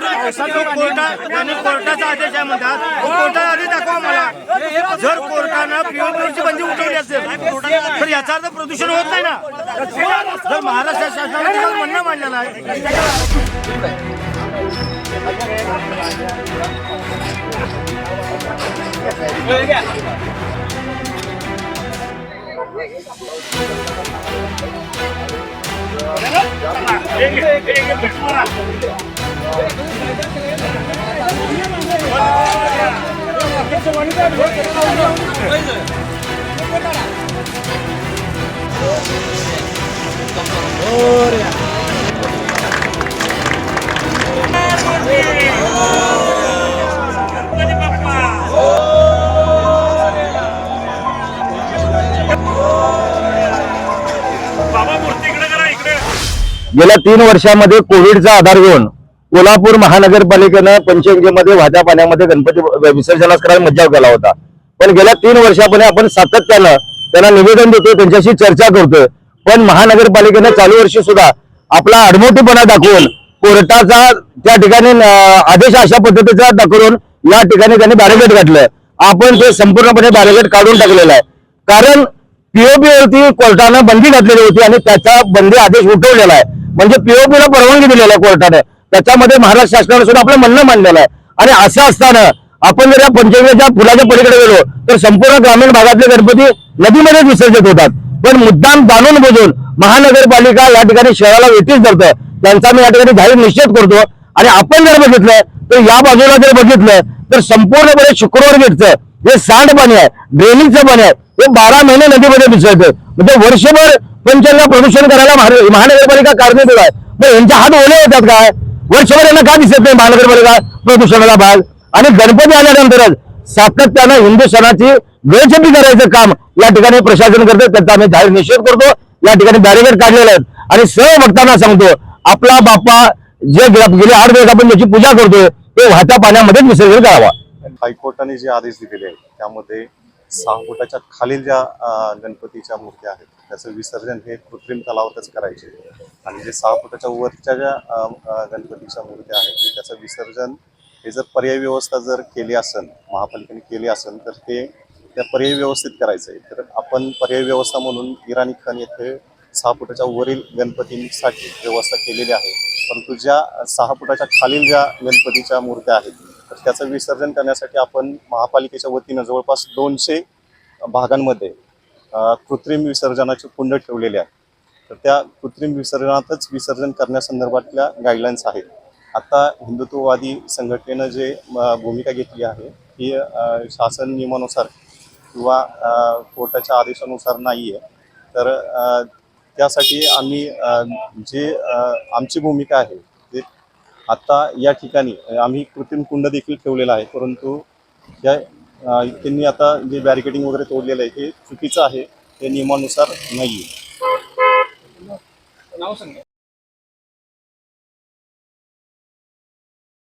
काढून कोर्टात त्यांनी कोर्टाचा आदेश आहे म्हणतात कोर्टाचा आदेश दाखवा मला. जर कोर्टानं पीओपीची बंदी उठवली असेल तर याचा अर्थ प्रदूषण होत नाही ना? जर महाराष्ट्र शासनाने म्हणणं मांडलेलं आहे. गेल्या तीन वर्षामध्ये कोविडचा आधार घेऊन कोल्हापूर महानगरपालिकेनं पंचगंगेमध्ये वाहत्या पाण्यामध्ये गणपती विसर्जनास करायला मज्जाव केला होता. पण गेल्या तीन वर्षापर्यंत आपण सातत्यानं त्यांना निवेदन देतोय त्यांच्याशी चर्चा करतोय. पण महानगरपालिकेनं चालू वर्षी सुद्धा आपला आडमोठीपणा दाखवून कोर्टाचा त्या ठिकाणी आदेश अशा पद्धतीचा दाखवून या ठिकाणी त्यांनी बॅरिकेड घातलं. आपण ते संपूर्णपणे बॅरिकेड काढून टाकलेलं आहे. कारण पीओपी वरती कोर्टानं बंदी घातलेली होती आणि त्याचा बंदी आदेश उठवलेला आहे. म्हणजे पीओपीला परवानगी दिलेली आहे कोर्टाने. त्याच्यामध्ये महाराष्ट्र शासनाने सुद्धा आपलं म्हणणं मांडलेलं आहे. आणि असं असताना आपण जर या पंचगंगेच्या पुलाच्या पलीकडे गेलो तर संपूर्ण ग्रामीण भागातले गणपती नदीमध्ये विसर्जित होतात. पण मुद्दाम जाणून बुजून महानगरपालिका या ठिकाणी शहराला वेटीस धरतं. त्यांचा मी या ठिकाणी जाहीर निषेध करतो. आणि आपण जर बघितलं तर या बाजूला जर बघितलं तर संपूर्णपणे शुक्रवार गेटचं जे सांडपाणी आहे ड्रेनेजचं पाणी आहे हे बारा महिने नदीमध्ये मिसळतं म्हणजे वर्षभर पंचांना प्रदूषण करायला महानगरपालिका कारणीभूत आहे. मग यांच्या हात ओले होतात काय? वर्षभर यांना का दिसत नाही महानगरपालिका प्रदूषणाला भाग आणि गणपती आल्यानंतरच सातत्यानं हिंदू सणाची वेळछेपी करायचं काम या ठिकाणी प्रशासन करतं त्याचा आम्ही जाहीर निषेध करतो. या ठिकाणी बॅरिकेड काढलेले आहेत. आणि सर्व भक्तांना सांगतो आपला बाप्पा जे गेले आठ दिवस आपण ज्याची पूजा करतोय ते वाहत्या पाण्यामध्येच विसर्जन करावा हायकोर्टाने जे आदेश दिलेले आहेत त्यामध्ये सहा फुटाच्या खालील ज्या गणपतीच्या मूर्त्या आहेत त्याचं विसर्जन हे कृत्रिम तलावातच करायचे. आणि जे सहा फुटाच्या वरच्या ज्या गणपतीच्या मूर्त्या आहेत त्याचं विसर्जन हे जर पर्यायी व्यवस्था जर केली असेल महापालिकेने केली असेल तर ते त्या पर्यायी व्यवस्थित करायचं आहे तर आपण पर्यायी व्यवस्था म्हणून इराणी खान येथे सहा फुटाच्या वरील गणपतींसाठी व्यवस्था केलेली आहे. परंतु ज्या सहा फुटाच्या खालील ज्या गणपतीच्या मूर्त्या आहेत तर त्याचं विसर्जन करण्यासाठी आपण महापालिकेच्या वतीनं जवळपास दोनशे भागांमध्ये कृत्रिम विसर्जनाचे कुंड ठेवलेले आहेत. तर त्या कृत्रिम विसर्जनातच विसर्जन करण्यासंदर्भातल्या गाईडलाईन्स आहेत. आता हिंदुत्ववादी संघटनेनं जे भूमिका घेतली आहे ही शासन नियमानुसार किंवा कोर्टाच्या आदेशानुसार नाही आहे तर त्यासाठी आम्ही जे आमची भूमिका आहे ते आता या ठिकाणी आम्ही कृत्रिम कुंड देखील ठेवलेला आहे. परंतु या त्यांनी आता जे बॅरिकेडिंग वगैरे तोडलेलं आहे ते चुकीचं आहे ते नियमानुसार नाही आहे